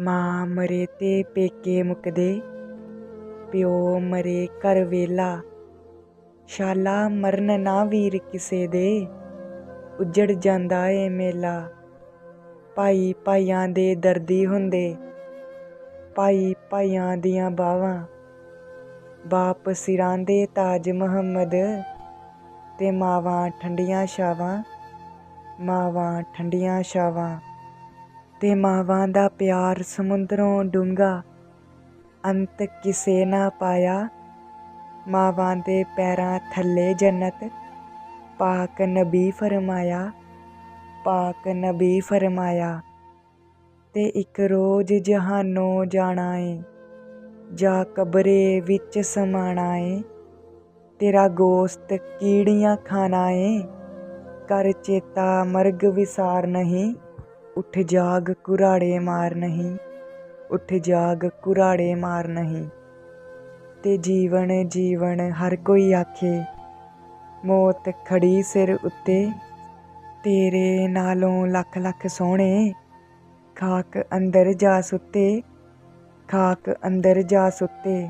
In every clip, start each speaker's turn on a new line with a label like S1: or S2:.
S1: ਮਾਂ ਮਰੇ ਤੇ ਪੇਕੇ ਮੁਕਦੇ। ਪਿਓ ਮਰੇ ਘਰ ਵੇਲਾ। ਸ਼ਾਲਾ ਮਰਨ ਨਾ ਵੀਰ ਕਿਸੇ ਦੇ। ਉੱਜੜ ਜਾਂਦਾ ਏ ਮੇਲਾ। ਭਾਈ ਭਾਈਆਂ ਦੇ ਦਰਦੀ ਹੁੰਦੇ। ਭਾਈ ਭਾਈਆਂ ਦੀਆਂ ਬਾਵਾਂ। ਬਾਪ ਸਿਰਾਂ ਦੇ ਤਾਜ ਮੁਹੰਮਦ ਤੇ ਮਾਵਾਂ ਠੰਡੀਆਂ ਛਾਵਾਂ। ਮਾਵਾਂ ਠੰਡੀਆਂ ਛਾਵਾਂ। ਤੇ ਮਾਵਾਂ ਦਾ ਪਿਆਰ ਸਮੁੰਦਰੋਂ ਡੂੰਘਾ। ਅੰਤ ਕਿਸੇ ਨਾ ਪਾਇਆ। ਮਾਵਾਂ ਦੇ ਪੈਰਾਂ ਥੱਲੇ ਜੰਨਤ। ਪਾਕ ਨਬੀ ਫਰਮਾਇਆ। ਪਾਕ ਨਬੀ ਫਰਮਾਇਆ। ਤੇ ਇੱਕ ਰੋਜ਼ ਜਹਾਨੋਂ ਜਾਣਾ ਏ ਜਾ ਕਬਰੇ ਵਿੱਚ ਸਮਾਣਾ ਏ ਤੇਰਾ ਗੋਸ਼ਤ ਕੀੜੀਆਂ ਖਾਣਾ ਏ ਕਰ ਚੇਤਾ ਮਰਗ ਵਿਸਾਰ ਨਹੀਂ। ਉੱਠ ਜਾਗ ਕੁਰਾੜੇ ਮਾਰ ਨਹੀਂ, ਉੱਠ ਜਾਗ ਕੁਰਾੜੇ ਮਾਰ ਨਹੀਂ। ਤੇ ਜੀਵਨ ਜੀਵਨ ਹਰ ਕੋਈ ਆਖੇ, ਮੌਤ ਖੜੀ ਸਿਰ ਉੱਤੇ, ਤੇਰੇ ਨਾਲੋਂ ਲੱਖ ਲੱਖ ਸੋਹਣੇ, ਖਾਕ ਅੰਦਰ ਜਾ ਸੁੱਤੇ, ਖਾਕ ਅੰਦਰ ਜਾ ਸੁੱਤੇ।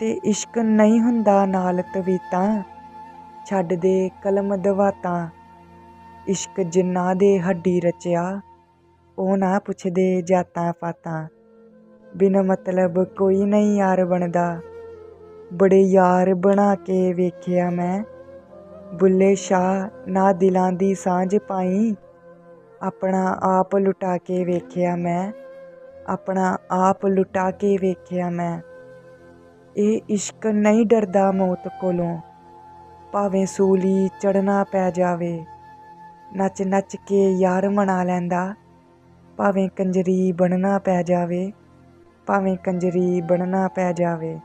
S1: ਤੇ ਇਸ਼ਕ ਨਹੀਂ ਹੁੰਦਾ ਨਾਲ ਤਵੀਤਾਂ ਛੱਡ ਦੇ ਕਲਮ ਦਵਾਤਾਂ ਇਸ਼ਕ ਜਿੰਨਾ ਦੇ ਹੱਡੀ ਰਚਿਆ, ਉਹ ਨਾ ਪੁੱਛਦੇ ਜਾਤਾਂ ਪਾਤਾਂ ਬਿਨ ਮਤਲਬ ਕੋਈ ਨਹੀਂ ਯਾਰ ਬਣਦਾ। ਬੜੇ ਯਾਰ ਬਣਾ ਕੇ ਵੇਖਿਆ ਮੈਂ। ਬੁੱਲੇ ਸ਼ਾਹ ਨਾ ਦਿਲਾਂ ਦੀ ਸਾਂਝ ਪਾਈ। ਆਪਣਾ ਆਪ ਲੁਟਾ ਕੇ ਵੇਖਿਆ ਮੈਂ। ਆਪਣਾ ਆਪ ਲੁਟਾ ਕੇ ਵੇਖਿਆ ਮੈਂ। ਇਹ ਇਸ਼ਕ ਨਹੀਂ ਡਰਦਾ ਮੌਤ ਕੋਲੋਂ। ਭਾਵੇਂ ਸੂਲੀ ਚੜਨਾ ਪੈ ਜਾਵੇ। ਨੱਚ ਨੱਚ ਕੇ ਯਾਰ ਮਨਾ ਲੈਂਦਾ। ਭਾਵੇਂ ਕੰਜਰੀ ਬਣਨਾ ਪੈ ਜਾਵੇ, ਭਾਵੇਂ ਕੰਜਰੀ ਬਣਨਾ ਪੈ ਜਾਵੇ।